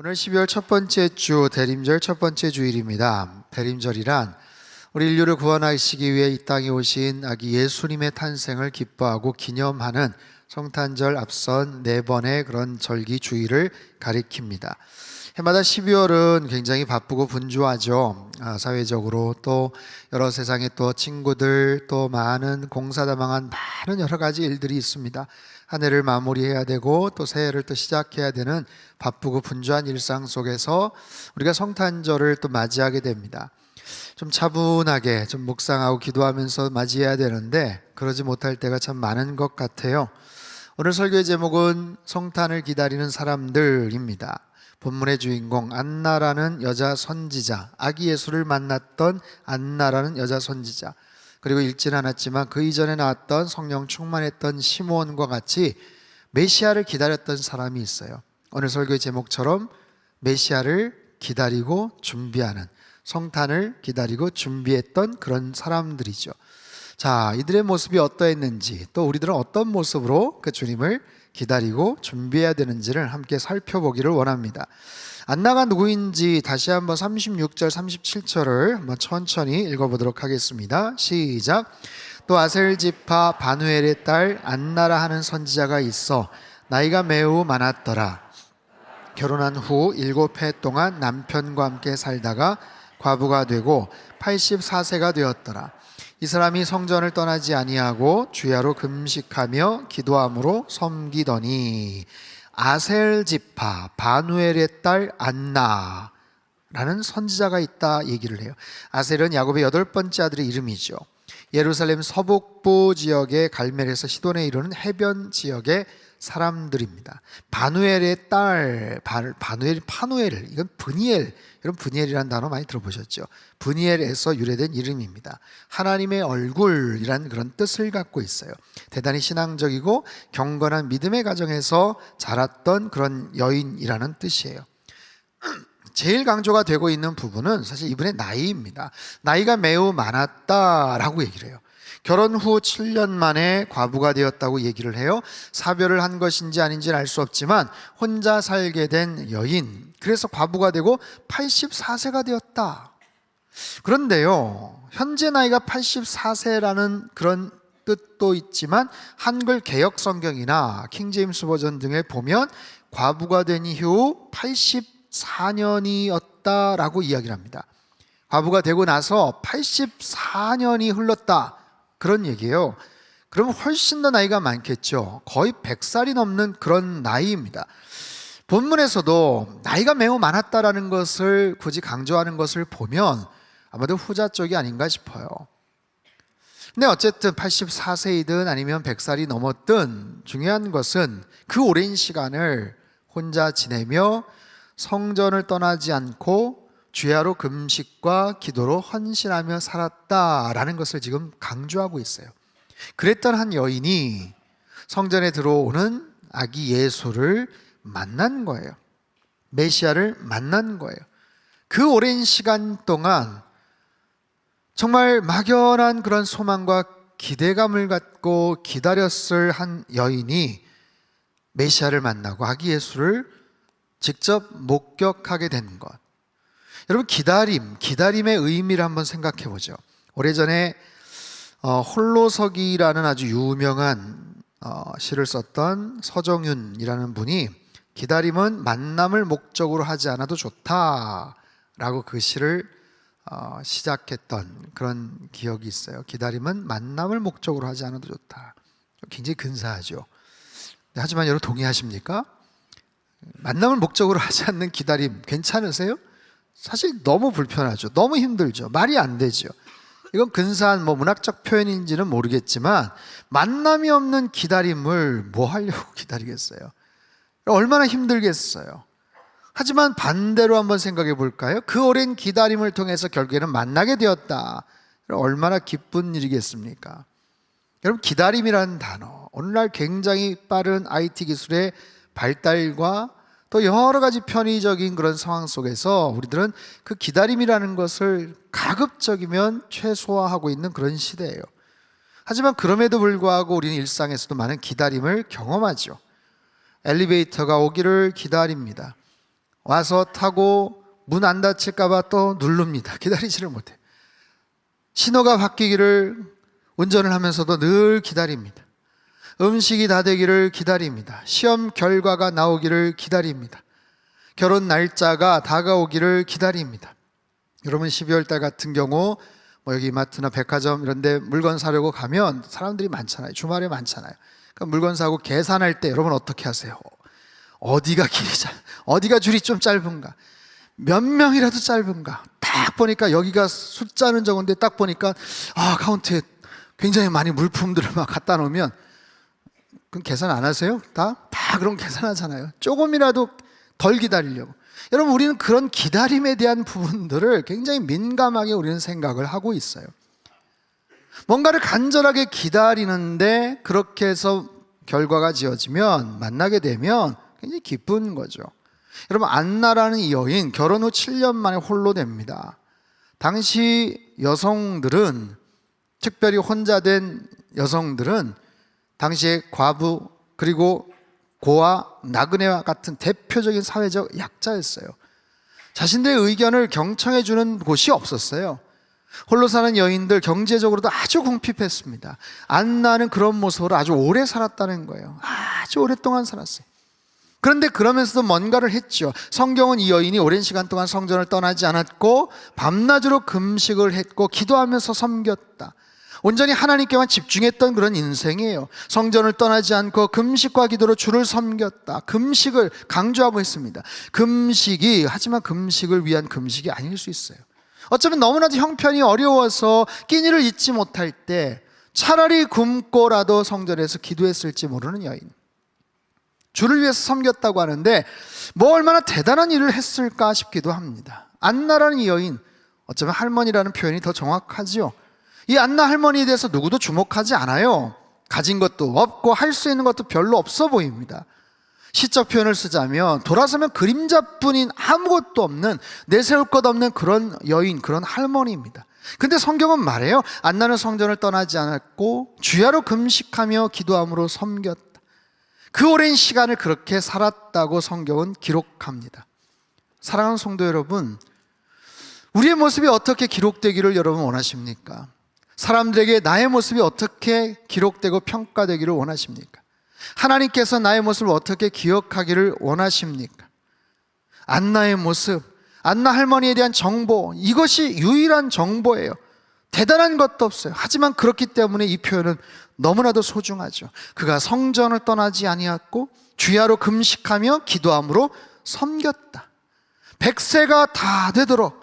오늘 12월 첫 번째 주 대림절 첫 번째 주일입니다. 대림절이란 우리 인류를 구원하시기 위해 이 땅에 오신 아기 예수님의 탄생을 기뻐하고 기념하는 성탄절 앞선 네 번의 그런 절기 주일을 가리킵니다. 해마다 12월은 굉장히 바쁘고 분주하죠. 아, 사회적으로 또 여러 세상에 또 친구들 또 많은 공사다망한 많은 여러 가지 일들이 있습니다. 한 해를 마무리해야 되고 또 새해를 또 시작해야 되는 바쁘고 분주한 일상 속에서 우리가 성탄절을 또 맞이하게 됩니다. 좀 차분하게 좀 묵상하고 기도하면서 맞이해야 되는데 그러지 못할 때가 참 많은 것 같아요. 오늘 설교의 제목은 성탄을 기다리는 사람들입니다. 본문의 주인공 안나라는 여자 선지자, 아기 예수를 만났던 안나라는 여자 선지자, 그리고 읽지는 않았지만 그 이전에 나왔던 성령 충만했던 시므온과 같이 메시아를 기다렸던 사람이 있어요. 오늘 설교의 제목처럼 메시아를 기다리고 준비하는 성탄을 기다리고 준비했던 그런 사람들이죠. 자, 이들의 모습이 어떠했는지 또 우리들은 어떤 모습으로 그 주님을 기다리고 준비해야 되는지를 함께 살펴보기를 원합니다. 안나가 누구인지 다시 한번 36절, 37절을 한번 천천히 읽어보도록 하겠습니다. 시작. 또 아셀 지파 바누엘의 딸 안나라 하는 선지자가 있어 나이가 매우 많았더라. 결혼한 후 일곱 해 동안 남편과 함께 살다가 과부가 되고 84세가 되었더라. 이 사람이 성전을 떠나지 아니하고 주야로 금식하며 기도함으로 섬기더니 아셀 지파 바누엘의 딸 안나라는 선지자가 있다 얘기를 해요. 아셀은 야곱의 여덟 번째 아들의 이름이죠. 예루살렘 서북부 지역의 갈멜에서 시돈에 이르는 해변 지역의 사람들입니다. 바누엘의 딸 바- 바누엘 파누엘 이건 브니엘 여러분 브니엘이라는 단어 많이 들어보셨죠? 브니엘에서 유래된 이름입니다. 하나님의 얼굴이란 그런 뜻을 갖고 있어요. 대단히 신앙적이고 경건한 믿음의 가정에서 자랐던 그런 여인이라는 뜻이에요. 제일 강조가 되고 있는 부분은 사실 이분의 나이입니다. 나이가 매우 많았다라고 얘기를 해요. 결혼 후 7년 만에 과부가 되었다고 얘기를 해요. 사별을 한 것인지 아닌지는 알 수 없지만 혼자 살게 된 여인. 그래서 과부가 되고 84세가 되었다. 그런데요, 현재 나이가 84세라는 그런 뜻도 있지만 한글 개역 성경이나 킹제임스 버전 등에 보면 과부가 된 이후 84년이었다라고 이야기를 합니다. 과부가 되고 나서 84년이 흘렀다. 그런 얘기예요. 그럼 훨씬 더 나이가 많겠죠. 거의 100살이 넘는 그런 나이입니다. 본문에서도 나이가 매우 많았다라는 것을 굳이 강조하는 것을 보면 아마도 후자 쪽이 아닌가 싶어요. 근데 어쨌든 84세이든 아니면 100살이 넘었든 중요한 것은 그 오랜 시간을 혼자 지내며 성전을 떠나지 않고 주야로 금식과 기도로 헌신하며 살았다라는 것을 지금 강조하고 있어요. 그랬던 한 여인이 성전에 들어오는 아기 예수를 만난 거예요. 메시아를 만난 거예요. 그 오랜 시간 동안 정말 막연한 그런 소망과 기대감을 갖고 기다렸을 한 여인이 메시아를 만나고 아기 예수를 직접 목격하게 된 것. 여러분 기다림, 기다림의 의미를 한번 생각해 보죠. 오래전에 어, 홀로서기라는 아주 유명한 어, 시를 썼던 서정윤이라는 분이 기다림은 만남을 목적으로 하지 않아도 좋다라고 그 시를 어, 시작했던 그런 기억이 있어요. 기다림은 만남을 목적으로 하지 않아도 좋다. 굉장히 근사하죠. 하지만 여러분 동의하십니까? 만남을 목적으로 하지 않는 기다림 괜찮으세요? 사실 너무 불편하죠. 너무 힘들죠. 말이 안 되죠. 이건 근사한 뭐 문학적 표현인지는 모르겠지만 만남이 없는 기다림을 뭐 하려고 기다리겠어요? 얼마나 힘들겠어요. 하지만 반대로 한번 생각해 볼까요? 그 오랜 기다림을 통해서 결국에는 만나게 되었다. 얼마나 기쁜 일이겠습니까? 여러분 기다림이라는 단어 오늘날 굉장히 빠른 IT 기술의 발달과 또 여러 가지 편의적인 그런 상황 속에서 우리들은 그 기다림이라는 것을 가급적이면 최소화하고 있는 그런 시대예요. 하지만 그럼에도 불구하고 우리는 일상에서도 많은 기다림을 경험하죠. 엘리베이터가 오기를 기다립니다. 와서 타고 문 안 닫힐까봐 또 누릅니다. 기다리지를 못해. 신호가 바뀌기를 운전을 하면서도 늘 기다립니다. 음식이 다 되기를 기다립니다. 시험 결과가 나오기를 기다립니다. 결혼 날짜가 다가오기를 기다립니다. 여러분 12월 달 같은 경우 뭐 여기 마트나 백화점 이런 데 물건 사려고 가면 사람들이 많잖아요. 주말에 많잖아요. 그러니까 물건 사고 계산할 때 여러분 어떻게 하세요? 어디가 길이 짧, 어디가 줄이 좀 짧은가? 몇 명이라도 짧은가? 딱 보니까 여기가 숫자는 적은데 딱 보니까 아 카운트에 굉장히 많이 물품들을 막 갖다 놓으면 그럼 계산 안 하세요? 다? 다 그런 계산하잖아요. 조금이라도 덜 기다리려고. 여러분, 우리는 그런 기다림에 대한 부분들을 굉장히 민감하게 우리는 생각을 하고 있어요. 뭔가를 간절하게 기다리는데 그렇게 해서 결과가 지어지면 만나게 되면 굉장히 기쁜 거죠. 여러분, 안나라는 이 여인 결혼 후 7년 만에 홀로 됩니다. 당시 여성들은 특별히 혼자 된 여성들은 당시에 과부 그리고 고아 나그네와 같은 대표적인 사회적 약자였어요. 자신들의 의견을 경청해 주는 곳이 없었어요. 홀로 사는 여인들 경제적으로도 아주 궁핍했습니다. 안나는 그런 모습으로 아주 오래 살았다는 거예요. 아주 오랫동안 살았어요. 그런데 그러면서도 뭔가를 했죠. 성경은 이 여인이 오랜 시간 동안 성전을 떠나지 않았고 밤낮으로 금식을 했고 기도하면서 섬겼다. 온전히 하나님께만 집중했던 그런 인생이에요. 성전을 떠나지 않고 금식과 기도로 주를 섬겼다. 금식을 강조하고 있습니다. 금식이 하지만 금식을 위한 금식이 아닐 수 있어요. 어쩌면 너무나도 형편이 어려워서 끼니를 잊지 못할 때 차라리 굶고라도 성전에서 기도했을지 모르는 여인. 주를 위해서 섬겼다고 하는데 뭐 얼마나 대단한 일을 했을까 싶기도 합니다. 안나라는 이 여인, 어쩌면 할머니라는 표현이 더 정확하지요. 이 안나 할머니에 대해서 누구도 주목하지 않아요. 가진 것도 없고 할 수 있는 것도 별로 없어 보입니다. 시적 표현을 쓰자면 돌아서면 그림자뿐인 아무것도 없는 내세울 것 없는 그런 여인, 그런 할머니입니다. 근데 성경은 말해요. 안나는 성전을 떠나지 않았고 주야로 금식하며 기도함으로 섬겼다. 그 오랜 시간을 그렇게 살았다고 성경은 기록합니다. 사랑하는 성도 여러분, 우리의 모습이 어떻게 기록되기를 여러분 원하십니까? 사람들에게 나의 모습이 어떻게 기록되고 평가되기를 원하십니까? 하나님께서 나의 모습을 어떻게 기억하기를 원하십니까? 안나의 모습, 안나 할머니에 대한 정보, 이것이 유일한 정보예요. 대단한 것도 없어요. 하지만 그렇기 때문에 이 표현은 너무나도 소중하죠. 그가 성전을 떠나지 아니었고 주야로 금식하며 기도함으로 섬겼다. 백세가 다 되도록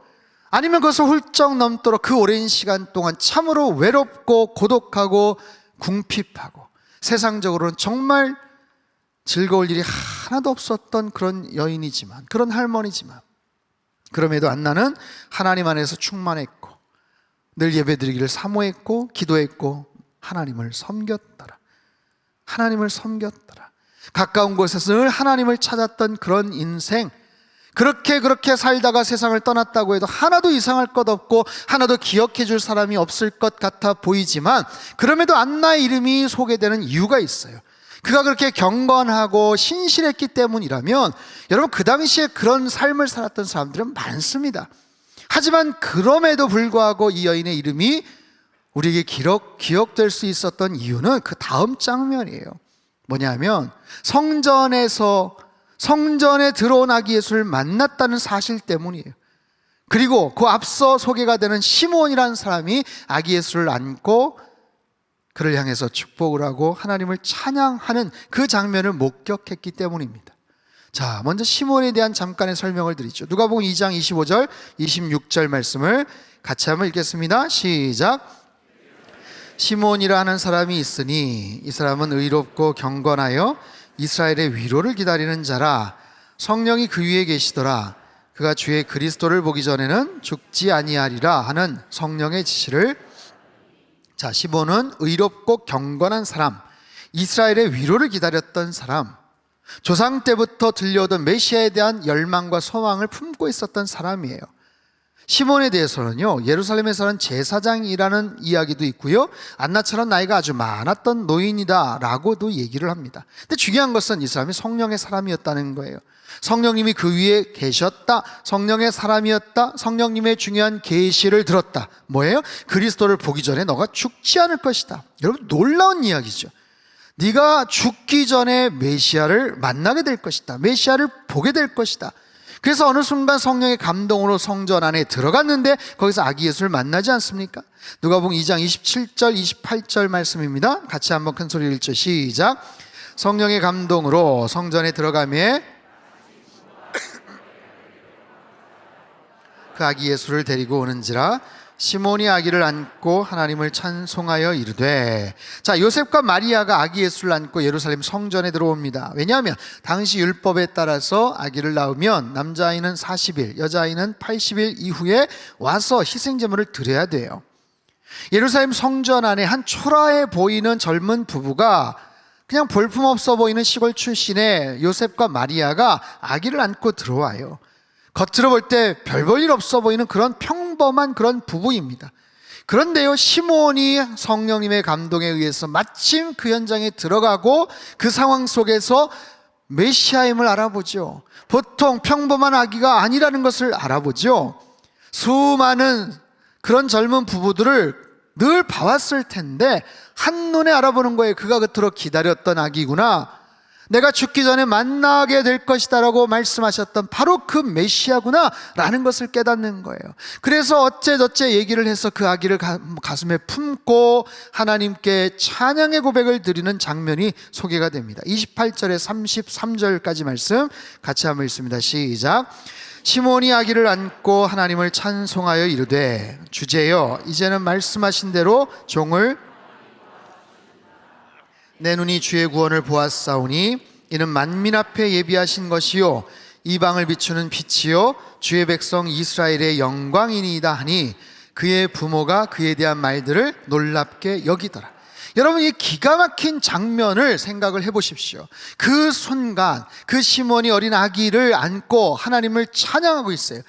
아니면 그것을 훌쩍 넘도록 그 오랜 시간 동안 참으로 외롭고 고독하고 궁핍하고 세상적으로는 정말 즐거울 일이 하나도 없었던 그런 여인이지만 그런 할머니지만 그럼에도 안나는 하나님 안에서 충만했고 늘 예배드리기를 사모했고 기도했고 하나님을 섬겼더라. 하나님을 섬겼더라. 가까운 곳에서 늘 하나님을 찾았던 그런 인생 그렇게 그렇게 살다가 세상을 떠났다고 해도 하나도 이상할 것 없고 하나도 기억해 줄 사람이 없을 것 같아 보이지만 그럼에도 안나의 이름이 소개되는 이유가 있어요. 그가 그렇게 경건하고 신실했기 때문이라면 여러분 그 당시에 그런 삶을 살았던 사람들은 많습니다. 하지만 그럼에도 불구하고 이 여인의 이름이 우리에게 기록, 기억될 수 있었던 이유는 그 다음 장면이에요. 뭐냐면 성전에서 성전에 들어온 아기 예수를 만났다는 사실 때문이에요. 그리고 그 앞서 소개가 되는 시몬이라는 사람이 아기 예수를 안고 그를 향해서 축복을 하고 하나님을 찬양하는 그 장면을 목격했기 때문입니다. 자, 먼저 시몬에 대한 잠깐의 설명을 드리죠. 누가복음 2장 25절, 26절 말씀을 같이 한번 읽겠습니다. 시작. 시몬이라 하는 사람이 있으니 이 사람은 의롭고 경건하여 이스라엘의 위로를 기다리는 자라. 성령이 그 위에 계시더라. 그가 주의 그리스도를 보기 전에는 죽지 아니하리라 하는 성령의 지시를 자 15는 의롭고 경건한 사람 이스라엘의 위로를 기다렸던 사람 조상 때부터 들려오던 메시아에 대한 열망과 소망을 품고 있었던 사람이에요 시몬에 대해서는요, 예루살렘에 사는 제사장이라는 이야기도 있고요, 안나처럼 나이가 아주 많았던 노인이다 라고도 얘기를 합니다. 근데 중요한 것은 이 사람이 성령의 사람이었다는 거예요. 성령님이 그 위에 계셨다. 성령의 사람이었다. 성령님의 중요한 계시를 들었다. 뭐예요? 그리스도를 보기 전에 너가 죽지 않을 것이다. 여러분 놀라운 이야기죠. 네가 죽기 전에 메시아를 만나게 될 것이다. 메시아를 보게 될 것이다. 그래서 어느 순간 성령의 감동으로 성전 안에 들어갔는데 거기서 아기 예수를 만나지 않습니까? 누가복음 2장 27절 28절 말씀입니다. 같이 한번 큰 소리를 읽죠. 시작. 성령의 감동으로 성전에 들어가며 그 아기 예수를 데리고 오는지라 시몬이 아기를 안고 하나님을 찬송하여 이르되 자 요셉과 마리아가 아기 예수를 안고 예루살렘 성전에 들어옵니다. 왜냐하면 당시 율법에 따라서 아기를 낳으면 남자아이는 40일 여자아이는 80일 이후에 와서 희생제물을 드려야 돼요. 예루살렘 성전 안에 한 초라해 보이는 젊은 부부가 그냥 볼품없어 보이는 시골 출신의 요셉과 마리아가 아기를 안고 들어와요. 겉으로 볼 때 별 볼 일 없어 보이는 그런 평 범한 그런 부부입니다. 그런데요, 시몬이 성령님의 감동에 의해서 마침 그 현장에 들어가고 그 상황 속에서 메시아임을 알아보죠. 보통 평범한 아기가 아니라는 것을 알아보죠. 수많은 그런 젊은 부부들을 늘 봐왔을 텐데 한눈에 알아보는 거예요. 그가 그토록 기다렸던 아기구나. 내가 죽기 전에 만나게 될 것이다라고 말씀하셨던 바로 그 메시아구나 라는 것을 깨닫는 거예요. 그래서 어째저째 얘기를 해서 그 아기를 가슴에 품고 하나님께 찬양의 고백을 드리는 장면이 소개가 됩니다. 28절에 33절까지 말씀 같이 한번 읽습니다. 시작. 시몬이 아기를 안고 하나님을 찬송하여 이르되 주제여 이제는 말씀하신 대로 종을 내 눈이 주의 구원을 보았사오니 이는 만민 앞에 예비하신 것이요 이방을 비추는 빛이요 주의 백성 이스라엘의 영광이니이다 하니 그의 부모가 그에 대한 말들을 놀랍게 여기더라. 여러분 이 기가 막힌 장면을 생각을 해 보십시오. 그 순간 그 시몬이 어린 아기를 안고 하나님을 찬양하고 있어요.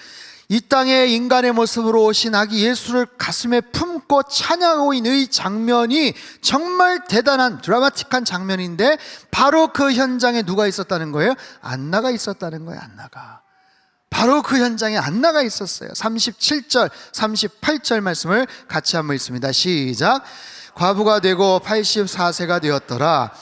이 땅에 인간의 모습으로 오신 아기 예수를 가슴에 품고 찬양하고 있는 이 장면이 정말 대단한 드라마틱한 장면인데 바로 그 현장에 누가 있었다는 거예요? 안나가 있었다는 거예요, 안나가. 바로 그 현장에 안나가 있었어요. 37절, 38절 말씀을 같이 한번 읽습니다. 시작. 과부가 되고 84세가 되었더라.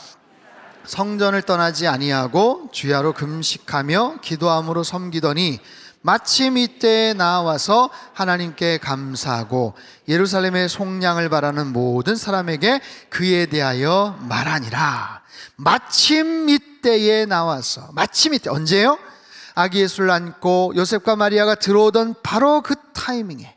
성전을 떠나지 아니하고 주야로 금식하며 기도함으로 섬기더니 마침 이때에 나와서 하나님께 감사하고 예루살렘의 속량을 바라는 모든 사람에게 그에 대하여 말하니라. 마침 이때에 나와서 마침 이때 언제요? 아기 예수를 안고 요셉과 마리아가 들어오던 바로 그 타이밍에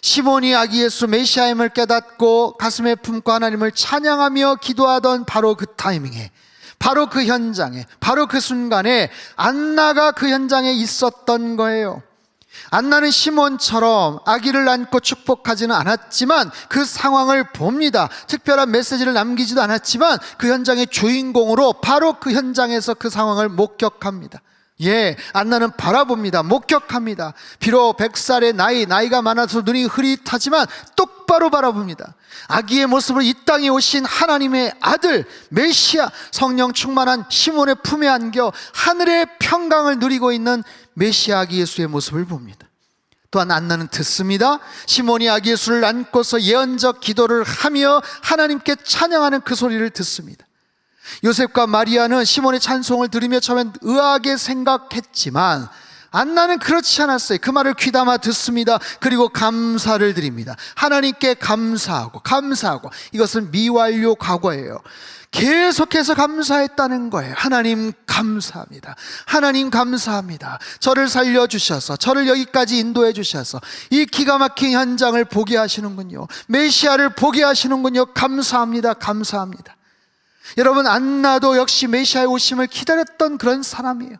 시몬이 아기 예수 메시아임을 깨닫고 가슴에 품고 하나님을 찬양하며 기도하던 바로 그 타이밍에 바로 그 현장에, 바로 그 순간에 안나가 그 현장에 있었던 거예요. 안나는 시몬처럼 아기를 안고 축복하지는 않았지만 그 상황을 봅니다. 특별한 메시지를 남기지도 않았지만 그 현장의 주인공으로 바로 그 현장에서 그 상황을 목격합니다. 예, 안나는 바라봅니다. 목격합니다. 비록 100살의 나이, 나이가 많아서 눈이 흐릿하지만 똑바로 바라봅니다. 아기의 모습으로 이 땅에 오신 하나님의 아들, 메시아, 성령 충만한 시몬의 품에 안겨 하늘의 평강을 누리고 있는 메시아 아기 예수의 모습을 봅니다. 또한 안나는 듣습니다. 시몬이 아기 예수를 안고서 예언적 기도를 하며 하나님께 찬양하는 그 소리를 듣습니다. 요셉과 마리아는 시몬의 찬송을 들으며 처음엔 의아하게 생각했지만 안나는 그렇지 않았어요. 그 말을 귀담아 듣습니다. 그리고 감사를 드립니다. 하나님께 감사하고 감사하고 이것은 미완료 과거예요. 계속해서 감사했다는 거예요. 하나님 감사합니다. 하나님 감사합니다. 저를 살려주셔서, 저를 여기까지 인도해 주셔서, 이 기가 막힌 현장을 보게 하시는군요. 메시아를 보게 하시는군요. 감사합니다. 감사합니다. 여러분 안나도 역시 메시아의 오심을 기다렸던 그런 사람이에요.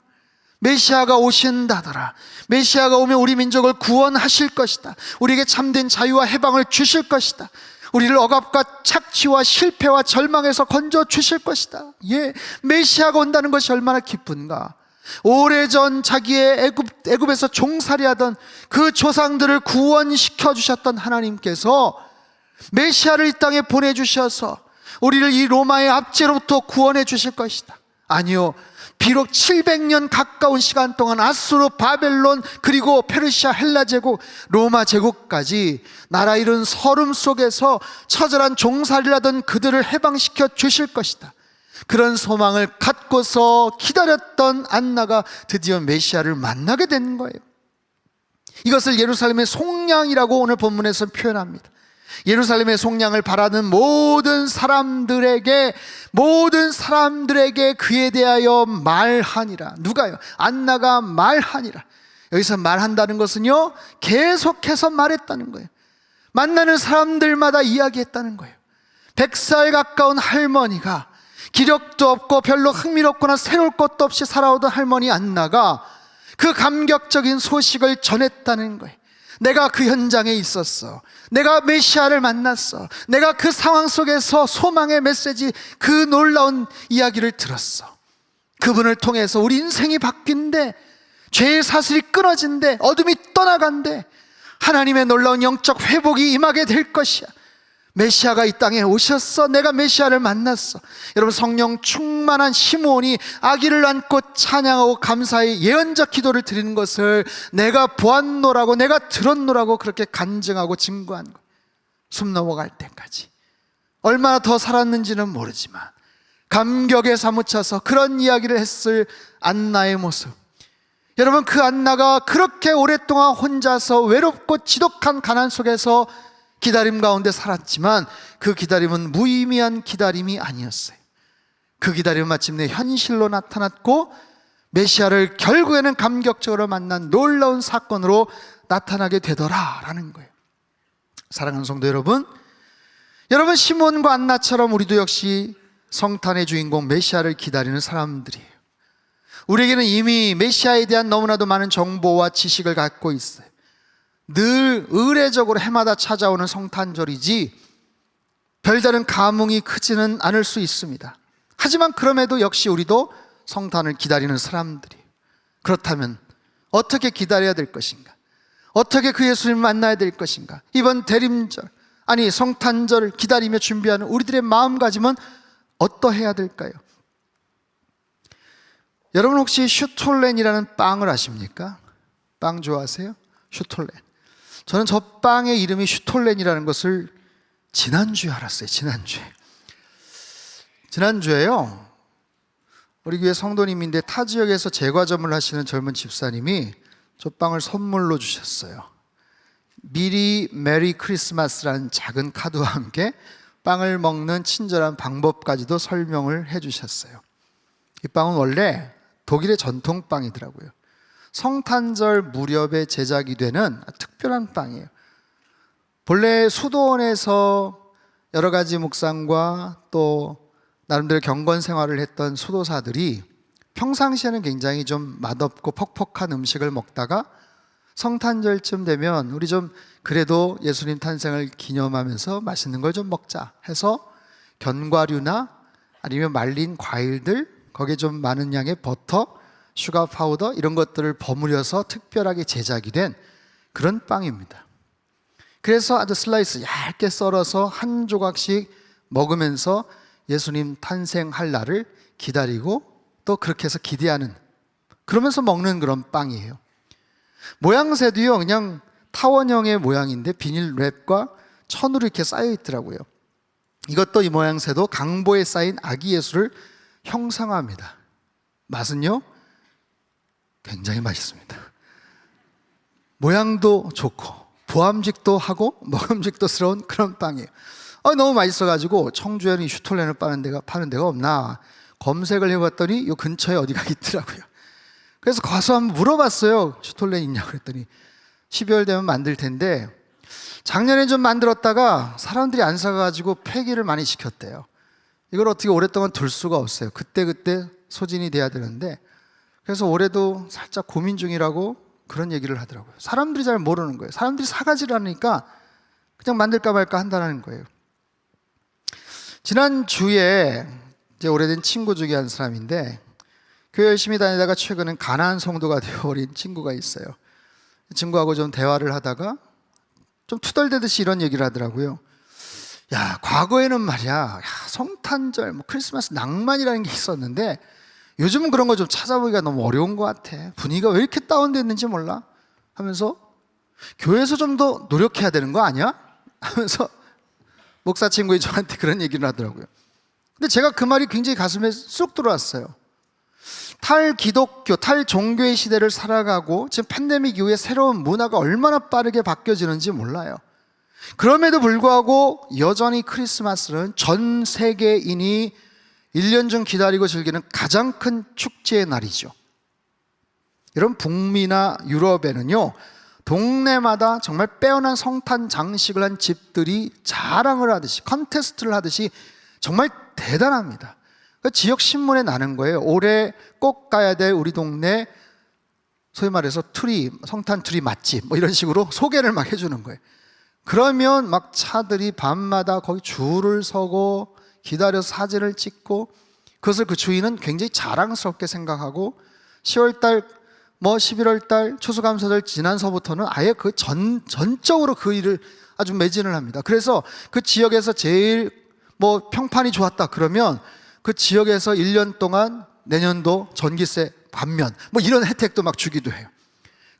메시아가 오신다더라. 메시아가 오면 우리 민족을 구원하실 것이다. 우리에게 참된 자유와 해방을 주실 것이다. 우리를 억압과 착취와 실패와 절망에서 건져 주실 것이다. 예, 메시아가 온다는 것이 얼마나 기쁜가. 오래전 자기의 애굽, 애굽에서 종살이하던 그 조상들을 구원시켜 주셨던 하나님께서 메시아를 이 땅에 보내 주셔서 우리를 이 로마의 압제로부터 구원해 주실 것이다. 아니요. 비록 700년 가까운 시간 동안 아수르, 바벨론, 그리고 페르시아, 헬라 제국, 로마 제국까지 나라 이룬 서름 속에서 처절한 종살이를 하던 그들을 해방시켜 주실 것이다. 그런 소망을 갖고서 기다렸던 안나가 드디어 메시아를 만나게 된 거예요. 이것을 예루살렘의 송량이라고 오늘 본문에서 표현합니다. 예루살렘의 송량을 바라는 모든 사람들에게 모든 사람들에게 그에 대하여 말하니라. 누가요? 안나가 말하니라. 여기서 말한다는 것은요. 계속해서 말했다는 거예요. 만나는 사람들마다 이야기했다는 거예요. 100살 가까운 할머니가 기력도 없고 별로 흥미롭거나 새로울 것도 없이 살아오던 할머니 안나가 그 감격적인 소식을 전했다는 거예요. 내가 그 현장에 있었어. 내가 메시아를 만났어. 내가 그 상황 속에서 소망의 메시지, 그 놀라운 이야기를 들었어. 그분을 통해서 우리 인생이 바뀐데, 죄의 사슬이 끊어진데, 어둠이 떠나간데, 하나님의 놀라운 영적 회복이 임하게 될 것이야. 메시아가 이 땅에 오셨어. 내가 메시아를 만났어. 여러분 성령 충만한 시므온이 아기를 안고 찬양하고 감사의 예언적 기도를 드리는 것을 내가 보았노라고 내가 들었노라고 그렇게 간증하고 증거한 거. 숨 넘어갈 때까지. 얼마나 더 살았는지는 모르지만 감격에 사무쳐서 그런 이야기를 했을 안나의 모습. 여러분 그 안나가 그렇게 오랫동안 혼자서 외롭고 지독한 가난 속에서 기다림 가운데 살았지만 그 기다림은 무의미한 기다림이 아니었어요. 그 기다림은 마침내 현실로 나타났고 메시아를 결국에는 감격적으로 만난 놀라운 사건으로 나타나게 되더라라는 거예요. 사랑하는 성도 여러분, 여러분 시몬과 안나처럼 우리도 역시 성탄의 주인공 메시아를 기다리는 사람들이에요. 우리에게는 이미 메시아에 대한 너무나도 많은 정보와 지식을 갖고 있어요. 늘 의례적으로 해마다 찾아오는 성탄절이지 별다른 감흥이 크지는 않을 수 있습니다. 하지만 그럼에도 역시 우리도 성탄을 기다리는 사람들이 그렇다면 어떻게 기다려야 될 것인가? 어떻게 그 예수님을 만나야 될 것인가? 이번 대림절 아니 성탄절을 기다리며 준비하는 우리들의 마음가짐은 어떠해야 될까요? 여러분 혹시 슈톨렌이라는 빵을 아십니까? 빵 좋아하세요? 슈톨렌. 저는 저 빵의 이름이 슈톨렌이라는 것을 지난주에 알았어요. 지난주에. 지난주에요. 우리 교회 성도님인데 타 지역에서 제과점을 하시는 젊은 집사님이 저 빵을 선물로 주셨어요. 미리 메리 크리스마스라는 작은 카드와 함께 빵을 먹는 친절한 방법까지도 설명을 해 주셨어요. 이 빵은 원래 독일의 전통빵이더라고요. 성탄절 무렵에 제작이 되는 특별한 빵이에요. 본래 수도원에서 여러 가지 묵상과 또 나름대로 경건 생활을 했던 수도사들이 평상시에는 굉장히 좀 맛없고 퍽퍽한 음식을 먹다가 성탄절쯤 되면 우리 좀 그래도 예수님 탄생을 기념하면서 맛있는 걸 좀 먹자 해서 견과류나 아니면 말린 과일들 거기에 좀 많은 양의 버터 슈가 파우더 이런 것들을 버무려서 특별하게 제작이 된 그런 빵입니다. 그래서 아주 슬라이스 얇게 썰어서 한 조각씩 먹으면서 예수님 탄생할 날을 기다리고 또 그렇게 해서 기대하는 그러면서 먹는 그런 빵이에요. 모양새도요 그냥 타원형의 모양인데 비닐 랩과 천으로 이렇게 쌓여 있더라고요. 이것도 이 모양새도 강보에 쌓인 아기 예수를 형상화합니다. 맛은요 굉장히 맛있습니다. 모양도 좋고 보암직도 하고 먹음직도스러운 그런 빵이에요. 아, 너무 맛있어가지고 청주에는 슈톨렌을 파는 데가 파는 데가 없나 검색을 해봤더니 요 근처에 어디가 있더라고요. 그래서 가서 한번 물어봤어요. 슈톨렌 있냐 그랬더니 12월 되면 만들 텐데 작년에 좀 만들었다가 사람들이 안 사가지고 폐기를 많이 시켰대요. 이걸 어떻게 오랫동안 둘 수가 없어요. 그때 그때 소진이 돼야 되는데 그래서 올해도 살짝 고민 중이라고 그런 얘기를 하더라고요. 사람들이 잘 모르는 거예요. 사람들이 사가지를 않으니까 그냥 만들까 말까 한다는 거예요. 지난 주에 이제 오래된 친구 중에 한 사람인데 교회 열심히 다니다가 최근엔 가난 성도가 되어버린 친구가 있어요. 친구하고 좀 대화를 하다가 좀 투덜대듯이 이런 얘기를 하더라고요. 야, 과거에는 말이야, 야, 성탄절, 뭐 크리스마스 낭만이라는 게 있었는데 요즘은 그런 거 좀 찾아보기가 너무 어려운 것 같아. 분위기가 왜 이렇게 다운됐는지 몰라. 하면서 교회에서 좀 더 노력해야 되는 거 아니야? 하면서 목사 친구이 저한테 그런 얘기를 하더라고요. 근데 제가 그 말이 굉장히 가슴에 쑥 들어왔어요. 탈 기독교, 탈 종교의 시대를 살아가고 지금 팬데믹 이후에 새로운 문화가 얼마나 빠르게 바뀌어지는지 몰라요. 그럼에도 불구하고 여전히 크리스마스는 전 세계인이 1년 중 기다리고 즐기는 가장 큰 축제의 날이죠. 여러분 북미나 유럽에는요. 동네마다 정말 빼어난 성탄 장식을 한 집들이 자랑을 하듯이 컨테스트를 하듯이 정말 대단합니다. 그 지역 신문에 나는 거예요. 올해 꼭 가야 될 우리 동네 소위 말해서 트리 성탄 트리 맛집 뭐 이런 식으로 소개를 막 해주는 거예요. 그러면 막 차들이 밤마다 거기 줄을 서고 기다려서 사진을 찍고 그것을 그 주인은 굉장히 자랑스럽게 생각하고 10월 달 뭐 11월 달 추수감사절 지난서부터는 아예 그 전 전적으로 그 일을 아주 매진을 합니다. 그래서 그 지역에서 제일 뭐 평판이 좋았다 그러면 그 지역에서 1년 동안 내년도 전기세 반면 뭐 이런 혜택도 막 주기도 해요.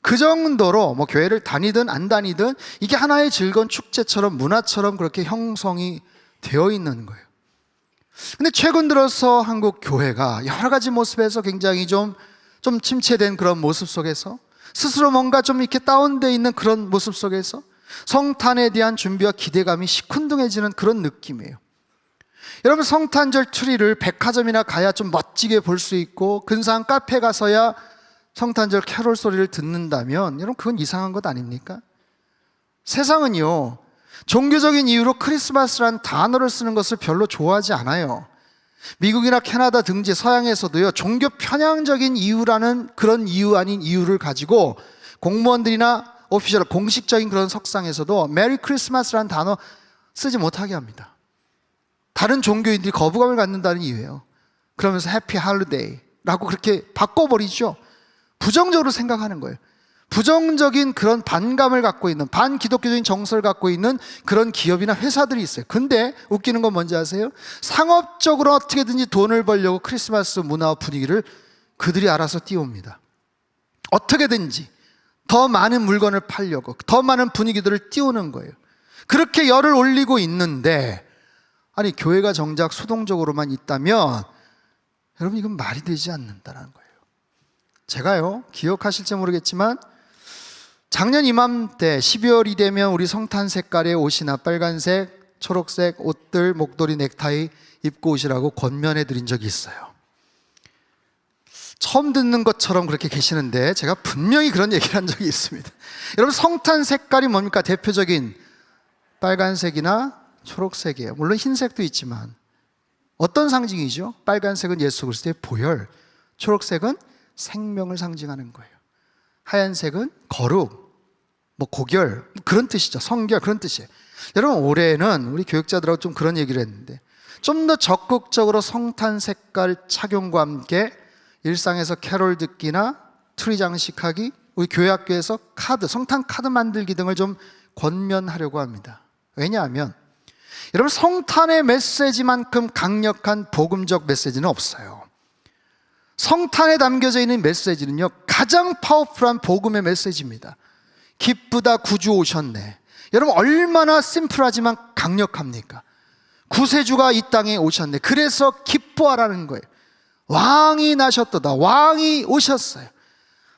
그 정도로 뭐 교회를 다니든 안 다니든 이게 하나의 즐거운 축제처럼 문화처럼 그렇게 형성이 되어 있는 거예요. 근데 최근 들어서 한국 교회가 여러 가지 모습에서 굉장히 좀, 좀 침체된 그런 모습 속에서 스스로 뭔가 좀 이렇게 다운되어 있는 그런 모습 속에서 성탄에 대한 준비와 기대감이 시큰둥해지는 그런 느낌이에요. 여러분 성탄절 트리를 백화점이나 가야 좀 멋지게 볼 수 있고 근사한 카페 가서야 성탄절 캐롤 소리를 듣는다면 여러분 그건 이상한 것 아닙니까? 세상은요 종교적인 이유로 크리스마스란 단어를 쓰는 것을 별로 좋아하지 않아요. 미국이나 캐나다 등지 서양에서도요 종교 편향적인 이유라는 그런 이유 아닌 이유를 가지고 공무원들이나 오피셜 공식적인 그런 석상에서도 메리 크리스마스라는 단어 쓰지 못하게 합니다. 다른 종교인들이 거부감을 갖는다는 이유예요. 그러면서 해피 할리데이라고 그렇게 바꿔버리죠. 부정적으로 생각하는 거예요. 부정적인 그런 반감을 갖고 있는 반기독교적인 정서를 갖고 있는 그런 기업이나 회사들이 있어요. 근데 웃기는 건 뭔지 아세요? 상업적으로 어떻게든지 돈을 벌려고 크리스마스 문화와 분위기를 그들이 알아서 띄웁니다. 어떻게든지 더 많은 물건을 팔려고 더 많은 분위기들을 띄우는 거예요. 그렇게 열을 올리고 있는데 아니 교회가 정작 수동적으로만 있다면 여러분 이건 말이 되지 않는다는 거예요. 제가요 기억하실지 모르겠지만 작년 이맘때 12월이 되면 우리 성탄 색깔의 옷이나 빨간색, 초록색 옷들, 목도리, 넥타이 입고 오시라고 권면해 드린 적이 있어요. 처음 듣는 것처럼 그렇게 계시는데 제가 분명히 그런 얘기를 한 적이 있습니다. 여러분 성탄 색깔이 뭡니까? 대표적인 빨간색이나 초록색이에요. 물론 흰색도 있지만 어떤 상징이죠? 빨간색은 예수 그리스도의 보혈, 초록색은 생명을 상징하는 거예요. 하얀색은 거룩, 뭐 고결 그런 뜻이죠. 성결 그런 뜻이에요. 여러분 올해는 우리 교육자들하고 좀 그런 얘기를 했는데 좀 더 적극적으로 성탄 색깔 착용과 함께 일상에서 캐롤 듣기나 트리 장식하기, 우리 교회 학교에서 카드, 성탄 카드 만들기 등을 좀 권면하려고 합니다. 왜냐하면 여러분 성탄의 메시지만큼 강력한 복음적 메시지는 없어요. 성탄에 담겨져 있는 메시지는요 가장 파워풀한 복음의 메시지입니다. 기쁘다 구주 오셨네. 여러분 얼마나 심플하지만 강력합니까? 구세주가 이 땅에 오셨네. 그래서 기뻐하라는 거예요. 왕이 나셨도다. 왕이 오셨어요.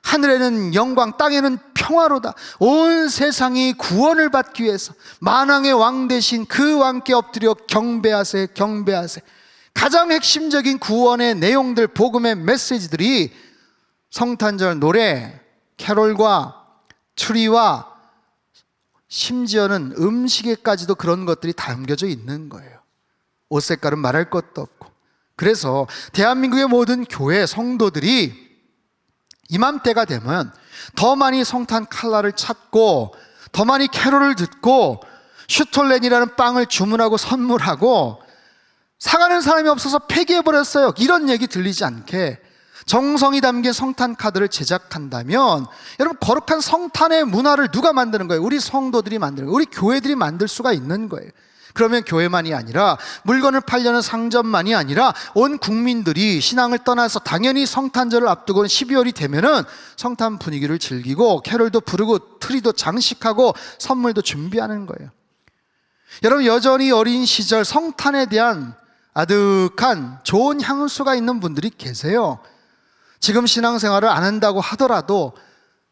하늘에는 영광, 땅에는 평화로다. 온 세상이 구원을 받기 위해서 만왕의 왕 대신 그 왕께 엎드려 경배하세, 경배하세. 가장 핵심적인 구원의 내용들, 복음의 메시지들이 성탄절 노래, 캐롤과 트리와 심지어는 음식에까지도 그런 것들이 담겨져 있는 거예요. 옷 색깔은 말할 것도 없고. 그래서 대한민국의 모든 교회 성도들이 이맘때가 되면 더 많이 성탄 칼라를 찾고 더 많이 캐롤을 듣고 슈톨렌이라는 빵을 주문하고 선물하고 사가는 사람이 없어서 폐기해버렸어요. 이런 얘기 들리지 않게 정성이 담긴 성탄 카드를 제작한다면 여러분 거룩한 성탄의 문화를 누가 만드는 거예요? 우리 성도들이 만드는 거예요. 우리 교회들이 만들 수가 있는 거예요. 그러면 교회만이 아니라 물건을 팔려는 상점만이 아니라 온 국민들이 신앙을 떠나서 당연히 성탄절을 앞두고 12월이 되면은 성탄 분위기를 즐기고 캐롤도 부르고 트리도 장식하고 선물도 준비하는 거예요. 여러분 여전히 어린 시절 성탄에 대한 아득한 좋은 향수가 있는 분들이 계세요. 지금 신앙생활을 안 한다고 하더라도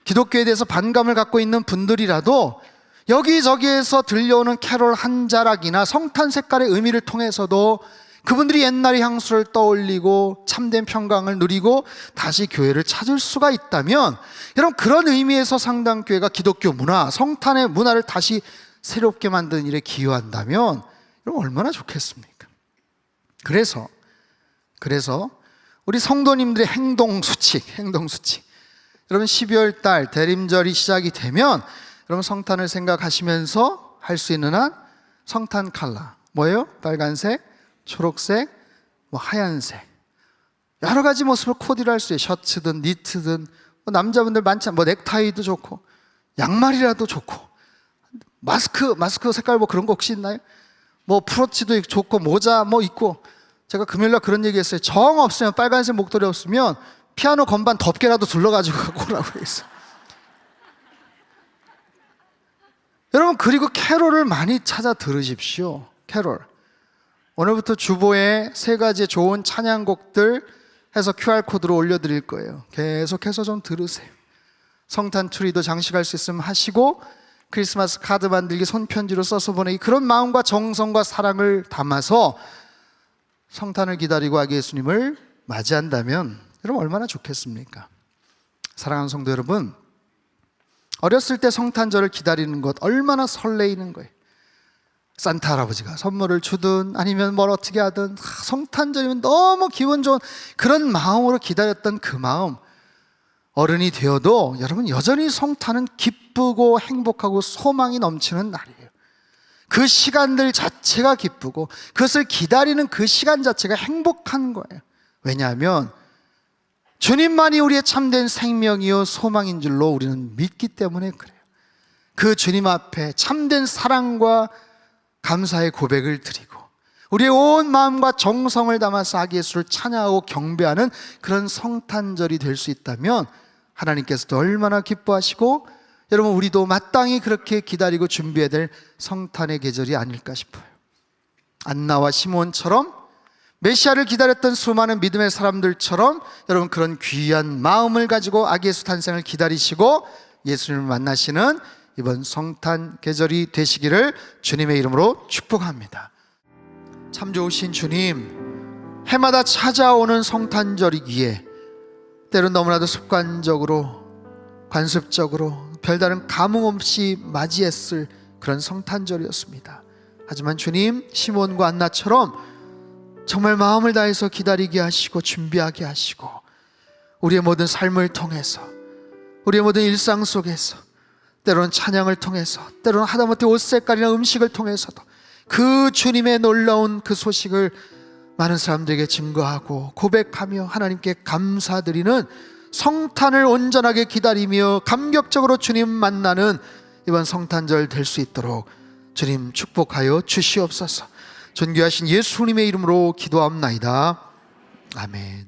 기독교에 대해서 반감을 갖고 있는 분들이라도 여기저기에서 들려오는 캐롤 한 자락이나 성탄 색깔의 의미를 통해서도 그분들이 옛날의 향수를 떠올리고 참된 평강을 누리고 다시 교회를 찾을 수가 있다면 여러분 그런 의미에서 상당교회가 기독교 문화, 성탄의 문화를 다시 새롭게 만드는 일에 기여한다면 여러분 얼마나 좋겠습니까? 그래서 그래서 우리 성도님들의 행동 수칙, 행동 수칙. 여러분 12월 달 대림절이 시작이 되면 여러분 성탄을 생각하시면서 할 수 있는 한 성탄 칼라 뭐예요? 빨간색, 초록색, 뭐 하얀색 여러 가지 모습을 코디를 할 수 있어요. 셔츠든 니트든 뭐 남자분들 많잖아요. 뭐 넥타이도 좋고 양말이라도 좋고 마스크 마스크 색깔 뭐 그런 거 혹시 있나요? 뭐 프로치도 좋고 모자 뭐 있고 제가 금요일날 그런 얘기했어요. 정 없으면 빨간색 목도리 없으면 피아노 건반 덮개라도 둘러가지고 갖고 오라고. 요 여러분 그리고 캐롤을 많이 찾아 들으십시오. 캐롤. 오늘부터 주보에 세 가지 좋은 찬양곡들 해서 QR 코드로 올려드릴 거예요. 계속해서 좀 들으세요. 성탄 트리도 장식할 수 있으면 하시고 크리스마스 카드 만들기 손편지로 써서 보내기 그런 마음과 정성과 사랑을 담아서 성탄을 기다리고 아기 예수님을 맞이한다면 여러분 얼마나 좋겠습니까? 사랑하는 성도 여러분, 어렸을 때 성탄절을 기다리는 것 얼마나 설레이는 거예요. 산타 할아버지가 선물을 주든 아니면 뭘 어떻게 하든 아, 성탄절이면 너무 기분 좋은 그런 마음으로 기다렸던 그 마음 어른이 되어도 여러분 여전히 성탄은 기쁘고 행복하고 소망이 넘치는 날이에요. 그 시간들 자체가 기쁘고 그것을 기다리는 그 시간 자체가 행복한 거예요. 왜냐하면 주님만이 우리의 참된 생명이요 소망인 줄로 우리는 믿기 때문에 그래요. 그 주님 앞에 참된 사랑과 감사의 고백을 드리고 우리의 온 마음과 정성을 담아서 아기 예수를 찬양하고 경배하는 그런 성탄절이 될 수 있다면 하나님께서도 얼마나 기뻐하시고 여러분 우리도 마땅히 그렇게 기다리고 준비해야 될 성탄의 계절이 아닐까 싶어요. 안나와 시몬처럼 메시아를 기다렸던 수많은 믿음의 사람들처럼 여러분 그런 귀한 마음을 가지고 아기 예수 탄생을 기다리시고 예수님을 만나시는 이번 성탄 계절이 되시기를 주님의 이름으로 축복합니다. 참 좋으신 주님, 해마다 찾아오는 성탄절이기에 때론 너무나도 습관적으로 관습적으로 별다른 감흥 없이 맞이했을 그런 성탄절이었습니다. 하지만 주님 시몬과 안나처럼 정말 마음을 다해서 기다리게 하시고 준비하게 하시고 우리의 모든 삶을 통해서 우리의 모든 일상 속에서 때로는 찬양을 통해서 때로는 하다못해 옷 색깔이나 음식을 통해서도 그 주님의 놀라운 그 소식을 많은 사람들에게 증거하고 고백하며 하나님께 감사드리는 성탄을 온전하게 기다리며 감격적으로 주님 만나는 이번 성탄절 될 수 있도록 주님 축복하여 주시옵소서. 존귀하신 예수님의 이름으로 기도합나이다. 아멘.